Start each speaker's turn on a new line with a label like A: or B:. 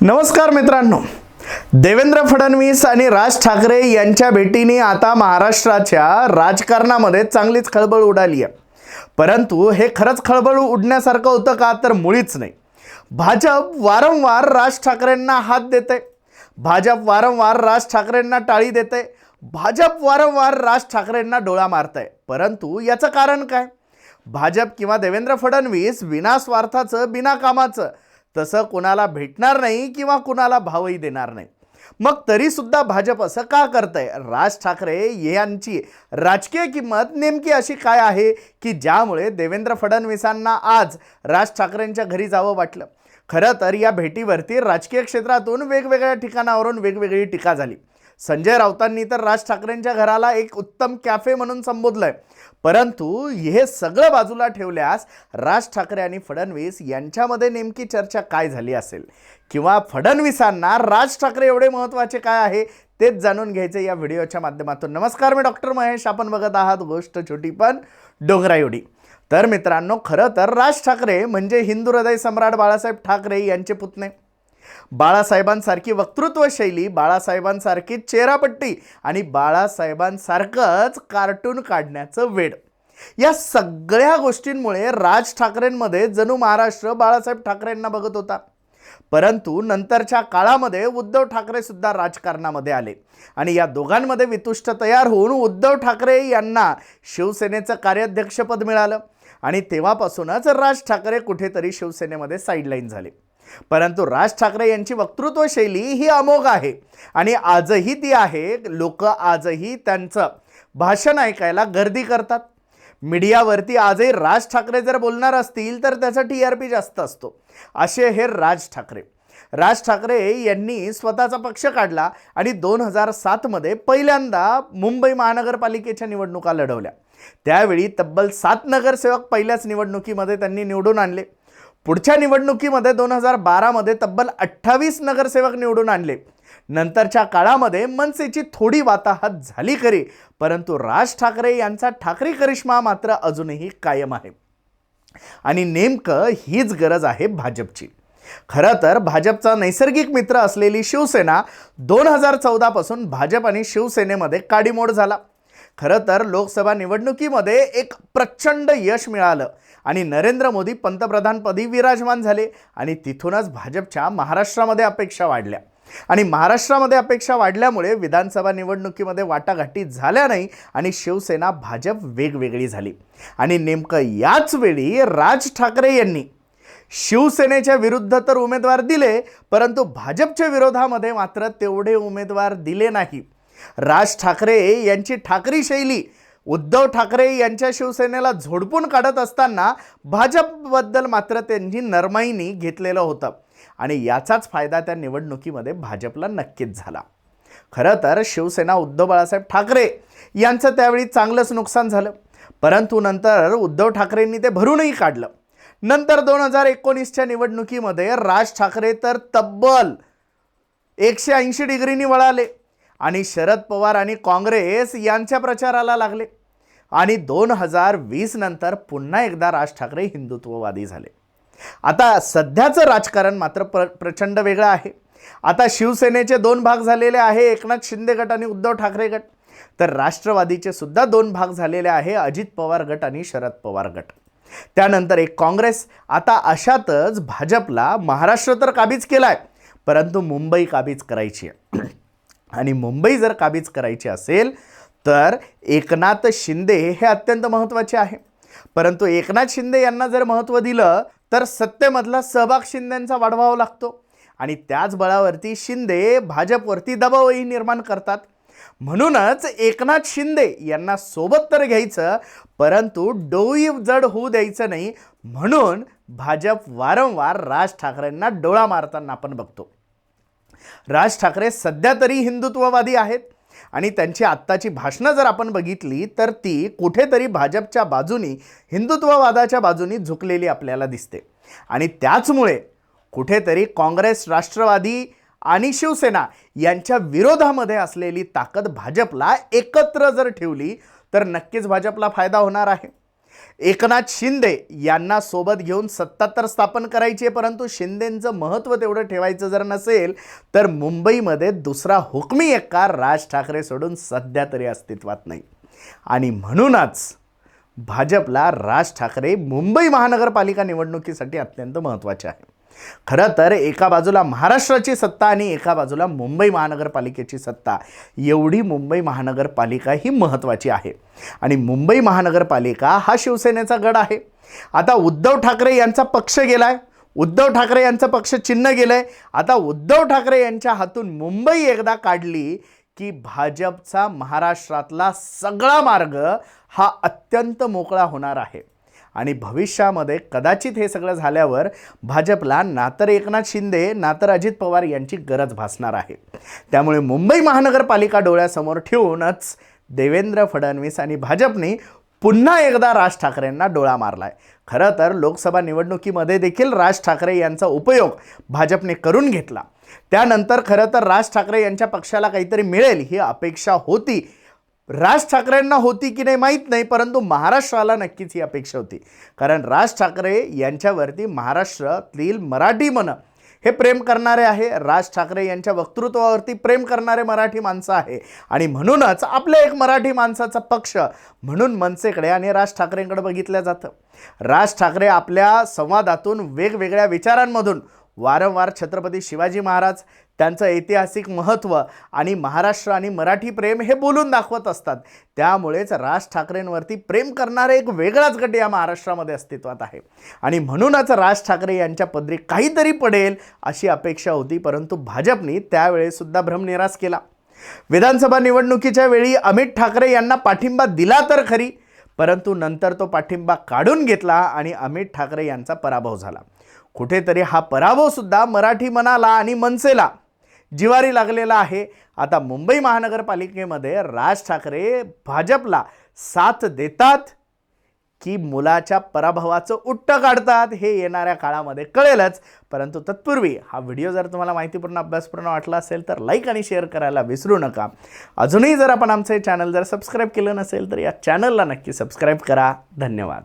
A: नमस्कार मित्रांनो. देवेंद्र फडणवीस आणि राज ठाकरे यांच्या भेटीने आता महाराष्ट्राच्या राजकारणामध्ये चांगलीच खळबळ उडाली आहे. परंतु हे खरंच खळबळ उडण्यासारखं होतं का तर मुळीच नाही. भाजप वारंवार राज ठाकरेंना हात देते भाजप वारंवार राज ठाकरेंना टाळी देते भाजप वारंवार राज ठाकरेंना डोळा मारतंय. परंतु याचं कारण काय? भाजप किंवा देवेंद्र फडणवीस विनास्वार्थाचं बिना कामाचं तसं कुणाला भेटणार नाही किंवा कुणाला भावही देणार नाही. मग तरीसुद्धा भाजप असं का करतंय? राज ठाकरे यांची राजकीय किंमत नेमकी अशी काय आहे की ज्यामुळे देवेंद्र फडणवीसांना आज राज ठाकरेंच्या घरी जावं वाटलं? खरं तर या भेटीवरती राजकीय क्षेत्रातून वेगवेगळ्या ठिकाणावरून वेगवेगळी टीका झाली. संजय राऊतांनी तर राज ठाकरेंच्या घराला एक उत्तम कॅफे म्हणून संबोधलंय. परंतु हे सगळं बाजूला ठेवल्यास राज ठाकरे आणि फडणवीस यांच्यामध्ये नेमकी चर्चा काय झाली असेल? किंवा फडणवीसांना राज ठाकरे एवढे महत्त्वाचे काय आहे? तेच जाणून घ्यायचे या व्हिडिओच्या माध्यमातून. नमस्कार मी डॉक्टर महेश. आपण बघत आहात गोष्ट छोटी पण डोंगरा एवढी तर मित्रांनो खरं तर राज ठाकरे म्हणजे हिंदू हृदय सम्राट बाळासाहेब ठाकरे यांचे पुतणे. बाळासाहेबांसारखी वक्तृत्व शैली बाळासाहेबांसारखी चेहरापट्टी आणि बाळासाहेबांसारखंच कार्टून काढण्याचं वेड. या सगळ्या गोष्टींमुळे राज ठाकरेंमध्ये जणू महाराष्ट्र बाळासाहेब ठाकरेंना बघत होता. परंतु नंतरच्या काळामध्ये उद्धव ठाकरे सुद्धा राजकारणामध्ये आले आणि या दोघांमध्ये वितुष्ट तयार होऊन उद्धव ठाकरे यांना शिवसेनेचं कार्याध्यक्षपद मिळालं आणि तेव्हापासूनच राज ठाकरे कुठेतरी शिवसेनेमध्ये साईडलाईन झाले. परंतु राज ठाकरे यांची वक्तृत्वशैली ही अमोघ आहे. आणि आजही ती आहे. लोक आजही त्यांचं भाषण ऐकायला गर्दी करतात. मीडियावरती आजही राज ठाकरे जर बोलणार असतील तर त्याचा टी आर पी जास्त असतो. असे हे राज ठाकरे. राज ठाकरे यांनी स्वतःचा पक्ष काढला आणि दोन हजार सातमध्ये पहिल्यांदा मुंबई महानगरपालिकेच्या निवडणुका लढवल्या. त्यावेळी तब्बल सात नगरसेवक पहिल्याच निवडणुकीमध्ये त्यांनी निवडून आणले. पुढच्या निवडणुकीमध्ये दोन हजार बारामध्ये तब्बल अठ्ठावीस नगरसेवक निवडून आणले. नंतरच्या काळामध्ये मनसेची थोडी वाताहत झाली खरी परंतु राज ठाकरे यांचा ठाकरे करिश्मा मात्र अजूनही कायम आहे. आणि नेमकं हीच गरज आहे भाजपची. खरं तर भाजपचा नैसर्गिक मित्र असलेली शिवसेना दोन हजार चौदापासून भाजप आणि शिवसेनेमध्ये काडीमोड झाला. खरं तर लोकसभा निवडणुकीमध्ये एक प्रचंड यश मिळालं. आणि नरेंद्र मोदी पंतप्रधानपदी विराजमान झाले आणि तिथूनच भाजपच्या महाराष्ट्रामध्ये अपेक्षा वाढल्या. आणि महाराष्ट्रामध्ये अपेक्षा वाढल्यामुळे विधानसभा निवडणुकीमध्ये वाटाघाटी झाल्या नाही आणि शिवसेना भाजप वेगवेगळी झाली. आणि नेमकं याच वेळी राज ठाकरे यांनी शिवसेनेच्या विरुद्ध तर उमेदवार दिले परंतु भाजपच्या विरोधामध्ये मात्र तेवढे उमेदवार दिले नाही. राज ठाकरे यांची ठाकरी शैली. उद्धव ठाकरे यांच्या शिवसेनेला झोडपून काढत असताना भाजपबद्दल मात्र त्यांनी नरमाईनी घेतलेलं होतं. आणि याचाच फायदा त्या निवडणुकीमध्ये भाजपला नक्कीच झाला. खरं तर शिवसेना उद्धव बाळासाहेब ठाकरे यांचं त्यावेळी चांगलंच नुकसान झालं. परंतु नंतर उद्धव ठाकरेंनी ते भरूनही काढलं. नंतर दोन हजार एकोणीसच्या निवडणुकीमध्ये राज ठाकरे तर तब्बल एकशे ऐंशी डिग्रीनी वळाले. आणि शरद पवार आणि काँग्रेस यांच्या प्रचाराला लागले. आणि दोन हजार वीस नंतर पुन्हा एकदा राज ठाकरे हिंदुत्ववादी झाले. आता सध्याचं राजकारण मात्र प्र प्रचंड वेगळं आहे. आता शिवसेनेचे दोन भाग झालेले आहे एकनाथ शिंदे गट आणि उद्धव ठाकरे गट. तर राष्ट्रवादीचे सुद्धा दोन भाग झालेले आहे अजित पवार गट आणि शरद पवार गट. त्यानंतर एक काँग्रेस आता अशातच भाजपला महाराष्ट्र तर काबीज केला आहे परंतु मुंबई काबीज करायची आहे. आणि मुंबई जर काबीज करायची असेल तर एकनाथ शिंदे हे अत्यंत महत्त्वाचे आहे. परंतु एकनाथ शिंदे यांना जर महत्त्व दिलं तर सत्तेमधला सहभाग शिंदेंचा वाढवावा लागतो. आणि त्याच बळावरती शिंदे भाजपवरती दबावही निर्माण करतात. म्हणूनच एकनाथ शिंदे यांना सोबत तर घ्यायचं परंतु डोई जड होऊ द्यायचं नाही. म्हणून भाजप वारंवार राज ठाकरेंना डोळा मारताना आपण बघतो. राज ठाकरे सध्या तरी हिंदुत्ववादी आहेत. आणि त्यांची आत्ताची भाषणं जर आपण बघितली तर ती कुठेतरी भाजपच्या बाजूनी हिंदुत्ववादाच्या बाजूनी झुकलेली आपल्याला दिसते. आणि त्याचमुळे कुठेतरी काँग्रेस राष्ट्रवादी आणि शिवसेना यांच्या विरोधामध्ये असलेली ताकद भाजपला एकत्र जर ठेवली तर नक्कीच भाजपला फायदा होणार आहे. एकनाथ शिंदे यांना सोबत घेऊन सत्ता तर स्थापन करायची आहे परंतु शिंदेंचं महत्त्व तेवढं ठेवायचं जर नसेल तर मुंबईमध्ये दुसरा हुकमी एक्का राज ठाकरे सोडून सध्या तरी अस्तित्वात नाही. आणि म्हणूनच भाजपला राज ठाकरे मुंबई महानगरपालिका निवडणुकीसाठी अत्यंत महत्त्वाचे आहे. खरं तर एका बाजूला महाराष्ट्राची सत्ता आणि एका बाजूला मुंबई महानगरपालिकेची सत्ता. एवढी मुंबई महानगरपालिका ही महत्त्वाची आहे. आणि मुंबई महानगरपालिका हा शिवसेनेचा गड आहे. आता उद्धव ठाकरे यांचा पक्ष गेलाय. उद्धव ठाकरे यांचं पक्ष चिन्ह गेलं आहे आता उद्धव ठाकरे यांच्या हातून मुंबई एकदा काढली की भाजपचा महाराष्ट्रातला सगळा मार्ग हा अत्यंत मोकळा होणार आहे. आणि भविष्यामध्ये कदाचित हे सगळं झाल्यावर भाजपला ना तर एकनाथ शिंदे ना तर अजित पवार यांची गरज भासणार आहे. त्यामुळे मुंबई महानगरपालिका डोळ्यासमोर ठेवूनच देवेंद्र फडणवीस आणि भाजपने पुन्हा एकदा राज ठाकरेंना डोळा मारलाय. खरं तर लोकसभा निवडणुकीमध्ये देखील राज ठाकरे यांचा उपयोग भाजपने करून घेतला. त्यानंतर खरं तर राज ठाकरे यांच्या पक्षाला काहीतरी मिळेल ही अपेक्षा होती. राज ठाकरेंना होती की नाही माहीत नाही परंतु महाराष्ट्राला नक्कीच ही अपेक्षा होती. कारण राज ठाकरे यांच्यावरती महाराष्ट्रातील मराठी मन हे प्रेम करणारे आहे. राज ठाकरे यांच्या वक्तृत्वावरती प्रेम करणारे मराठी माणसं आहे. आणि म्हणूनच आपल्या एक मराठी माणसाचा पक्ष म्हणून मनसेकडे आणि राज ठाकरेंकडे बघितलं जातं. राज ठाकरे आपल्या संवादातून वेगवेगळ्या विचारांमधून वारंवार छत्रपती शिवाजी महाराज त्यांचं ऐतिहासिक महत्त्व आणि महाराष्ट्र आणि मराठी प्रेम हे बोलून दाखवत असतात. त्यामुळेच राज ठाकरेंवरती प्रेम करणारा एक वेगळाच गट या महाराष्ट्रामध्ये अस्तित्वात आहे. आणि म्हणूनच राज ठाकरे यांच्या पदरी काहीतरी पडेल अशी अपेक्षा होती परंतु भाजपने त्यावेळेसुद्धा भ्रमनिरास केला. विधानसभा निवडणुकीच्या वेळी अमित ठाकरे यांना पाठिंबा दिला तर खरी परंतु नंतर तो पाठिंबा काढून घेतला आणि अमित ठाकरे यांचा पराभव झाला. कुठेतरी हा पराभवसुद्धा मराठी मनाला आणि मनसेला जिवारी लागलेला आहे. आता मुंबई महानगरपालिकेमध्ये राज ठाकरे भाजपला साथ देतात. की मुलाच्या पराभवाचं उट्ट काढतात हे येणाऱ्या काळामध्ये कळेलच. परंतु तत्पूर्वी हा व्हिडिओ जर तुम्हाला माहितीपूर्ण अभ्यासपूर्ण वाटला असेल तर लाईक आणि शेअर करायला विसरू नका. अजूनही जर आपण आमचं हे चॅनल जर सबस्क्राईब केलं नसेल तर या चॅनलला नक्की सबस्क्राईब करा. धन्यवाद.